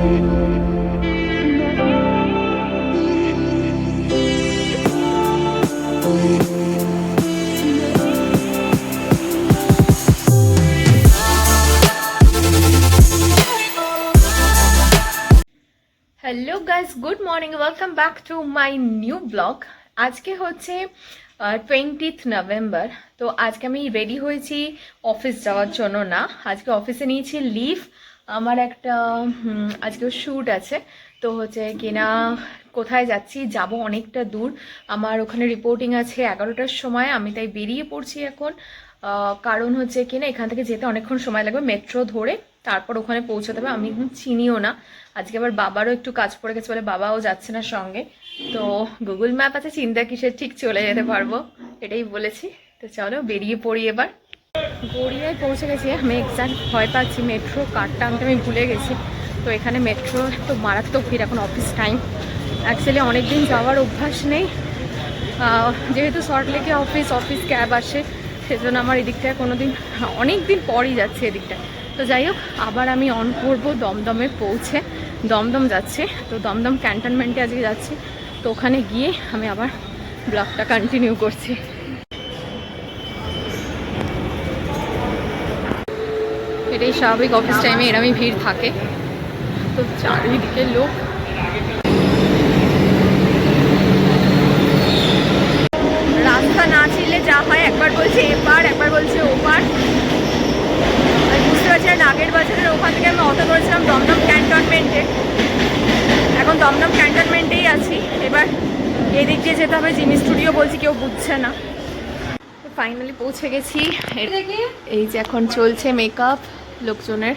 Hello guys good morning welcome back to my new blog আজকে হচ্ছে twentieth November তো আজকে আমি রেডি হয়েছি অফিস যাওয়ার জন্য না। আজকে অফিসে নিয়েছি লিভ আমার একটা আজকে শ্যুট আছে। তো হচ্ছে কিনা, কোথায় যাচ্ছি, যাব অনেকটা দূর। আমার ওখানে রিপোর্টিং আছে এগারোটার সময়, আমি তাই বেরিয়ে পড়ছি এখন। কারণ হচ্ছে কিনা, এখান থেকে যেতে অনেকক্ষণ সময় লাগবে মেট্রো ধরে। তারপর ওখানে পৌঁছাতে হবে, আমি চিনিও না। আজকে আবার বাবারও একটু কাজ পড়ে গেছে বলে বাবাও যাচ্ছে না সঙ্গে। তো গুগল ম্যাপ আছে, চিন্তা কিসের, ঠিক চলে যেতে পারব, এটাই বলেছি। তো চলো, বেরিয়ে পড়ি এবার। গড়িয়ায় পৌঁছে গেছি, আমি এক্সাক্ট ভয় পাচ্ছি মেট্রো কার্ডটা আনতে আমি ভুলে গেছি। তো এখানে মেট্রো তো মারাত্মক ভিড়, এখন অফিস টাইম অ্যাকচুয়ালি অনেক দিন যাওয়ার অভ্যাস নেই। যেহেতু সল্টলেকে অফিস অফিস ক্যাব আসে, সেজন্য আমার এদিকটায় কোনো দিন অনেক দিন পরই যাচ্ছে এদিকটায় তো যাই হোক, আবার আমি অন করব দমদমে পৌঁছে। দমদম যাচ্ছে, তো দমদম ক্যান্টনমেন্টে আজকে যাচ্ছি। তো ওখানে গিয়ে আমি আবার ব্লগটা কন্টিনিউ করছি। এটাই স্বাভাবিক অফিস টাইমে এরমই ভিড় থাকে। তো চারিদিকে লোক। রাস্তা না চিনলে যা হয়, একবার বলছে এপার, একবার বলছে ওপার। বুঝতে পারছি আগের বছরের ওখান থেকে আমি অটো করেছিলাম দমদম ক্যান্টনমেন্টে এখন দমদম ক্যান্টনমেন্টেই আছি। এবার এদিক দিয়ে যেতে হবে জিমি স্টুডিও বলছি কেউ বুঝছে না। ফাইনালি পৌঁছে গেছি। এই যে এখন চলছে মেকআপ লোকজনের।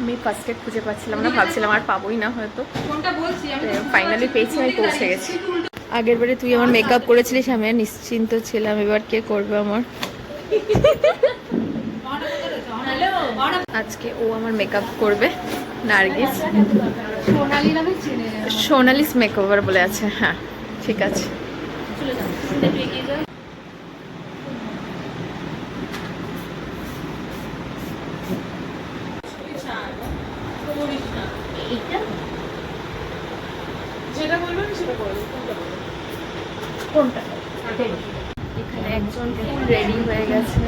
আমি ফার্স্ট এড খুঁজে পাচ্ছিলাম না ভাবছিলাম আর পাবোই না হয়তো। ফাইনালি পেয়েছি আমি পৌঁছে গেছি। আগের বারে তুই আমার মেকআপ করেছিলিস আমি নিশ্চিন্ত ছিলাম এবার কে করবে আমার? আজকে ও আমার মেকআপ করবে নার্গিস। সোনালিস মেকওভার বলে আছে হ্যাঁ ঠিক আছে। চলে যাও। কোনটা? এখানে একজন ফুল রেডি হয়ে গেছে।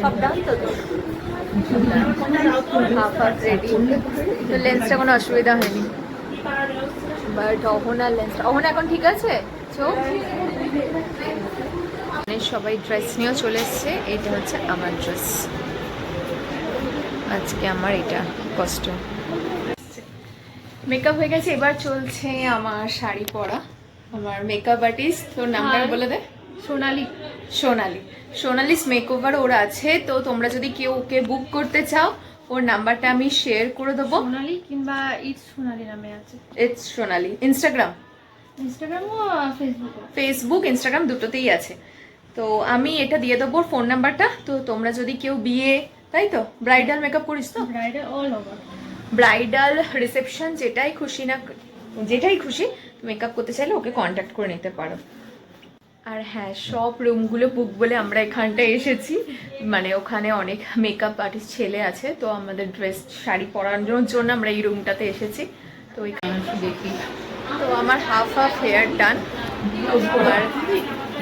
সব ডান তো তো হাফ হাফ রেডি তো লেন্সটা কোনো অসুবিধা হয়নি। বাট অহনার লেন্সটা অহনা এখন ঠিক আছে? চোখ মানে সবাই ড্রেস নিয়েও চলে এসছে। এটা হচ্ছে আমার ড্রেস আজকে আমার এটা কষ্ট মেকআপ হয়ে গেছে এবার চলছে আমার শাড়ি পরা। আমার মেকআপ আর্টিস্ট তোর নামটা বলে দে। সোনালি। সোনালি। সোনালিস মেকওভার ওর আছে তো তোমরা যদি কেউ ওকে বুক করতে চাও ওর নাম্বারটা আমি শেয়ার করে দেবো। সোনালি কিংবা ইটস সোনালি নামে আছে। ইটস সোনালি। ইনস্টাগ্রাম ইনস্টাগ্রামও ফেসবুকও ফেসবুক ইনস্টাগ্রাম দুটোতেই আছে। তো আমি এটা দিয়ে দেবো ফোন নাম্বারটা। তো তোমরা যদি কেউ বিয়ে তাই তো? ব্রাইডাল মেকআপ করিস তো? Bridal all over bridal reception যেটাই খুশি না যেটাই খুশি মেকআপ করতে চাইলে ওকে কন্ট্যাক্ট করে নিতে পারো। আর হ্যাঁ সব রুমগুলো বুক বলে আমরা এখানটায় এসেছি। মানে ওখানে অনেক মেকআপ আর্টিস্ট ছেলে আছে, তো আমাদের ড্রেস শাড়ি পরানোর জন্য আমরা এই রুমটাতে এসেছি। তো ওই ওইখানে দেখি। তো আমার হাফ হাফ হেয়ার ডান আর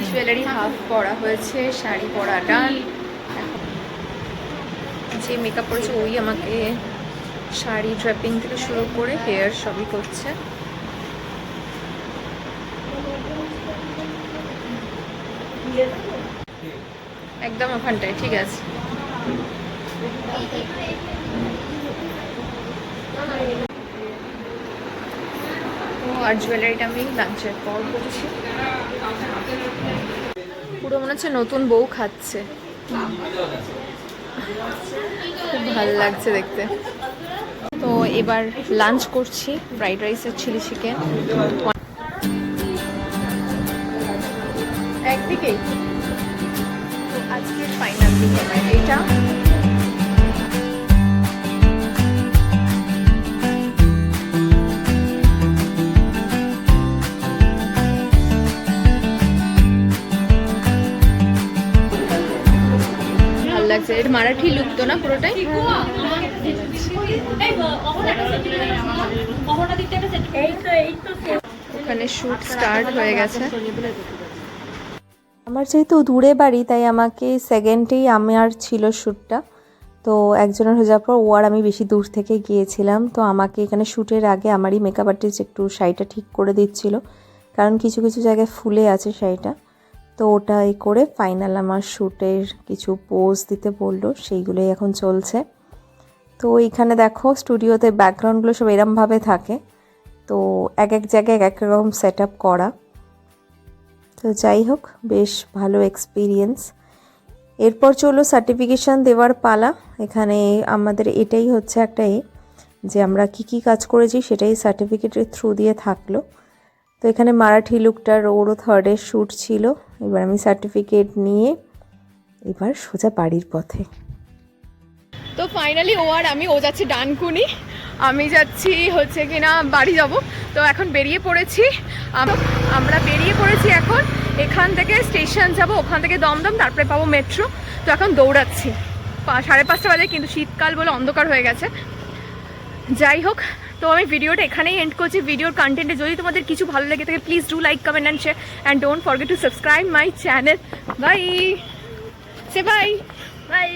জুয়েলারি হাফ পরা হয়েছে, শাড়ি পরা ডান যে মেকআপ করেছে ওই আমাকে শাড়ি ড্রেপিং থেকে শুরু করে হেয়ার সবই করছে। একদম ওখানটায়, ঠিক আছে। আর জুয়েলারিটা আমি লাঞ্চের পর করছি পুরো মনে হচ্ছে নতুন বউ খাচ্ছে। খুব ভালো লাগছে দেখতে। তো এবার লাঞ্চ করছি, ফ্রাইড রাইসের চিলি চিকেন। একদিকেই তো আজকে ফাইনাল এটা ভালো লাগছে। এটা মারাঠি লুক তো না পুরোটাই? ওখানে শুট স্টার্ট হয়ে গেছে। আমার যেহেতু দূরে বাড়ি, তাই আমাকে সেকেন্ডেই আমার ছিল শ্যুটটা তো একজনের হয়ে যাওয়ার পর ও আর আমি বেশি দূর থেকে গিয়েছিলাম। তো আমাকে এখানে শ্যুটের আগে আমারই মেকআপ আর্টিস্ট একটু শাড়িটা ঠিক করে দিচ্ছিল। কারণ কিছু কিছু জায়গায় ফুলে আছে শাড়িটা। তো ওটা এই করে ফাইনাল আমার শ্যুটের কিছু পোজ দিতে বলল। সেইগুলোই এখন চলছে। তো এইখানে দেখো স্টুডিওতে ব্যাকগ্রাউন্ডগুলো সব এরমভাবে থাকে। তো এক এক জায়গায় এক এক রকম সেট আপ করা। তো যাই হোক, বেশ ভালো এক্সপিরিয়েন্স এরপর চলো সার্টিফিকেশান দেওয়ার পালা। এখানে আমাদের এটাই হচ্ছে একটা এ, যে আমরা কি কি কাজ করেছি সেটাই সার্টিফিকেটের থ্রু দিয়ে থাকল। তো এখানে মারাঠি লুকটার ওরও থার্ডের শ্যুট ছিল। এবার আমি সার্টিফিকেট নিয়ে এবার সোজা বাড়ির পথে। তো ফাইনালি ও আর আমি, ও যাচ্ছে ডানকুনি। আমি যাচ্ছি হচ্ছে কিনা বাড়ি যাব। তো এখন বেরিয়ে পড়েছি। আমরা বেরিয়ে পড়েছি এখন। এখান থেকে স্টেশন যাব, ওখান থেকে দমদম, তারপরে পাবো মেট্রো। তো এখন দৌড়াচ্ছি। সাড়ে পাঁচটা বাজে, কিন্তু শীতকাল বলে অন্ধকার হয়ে গেছে। যাই হোক, তো আমি ভিডিওটা এখানেই এন্ড করছি। ভিডিওর কন্টেন্টে যদি তোমাদের কিছু ভালো লেগে থাকে please do like comment and share and don't forget to subscribe my channel bye say bye bye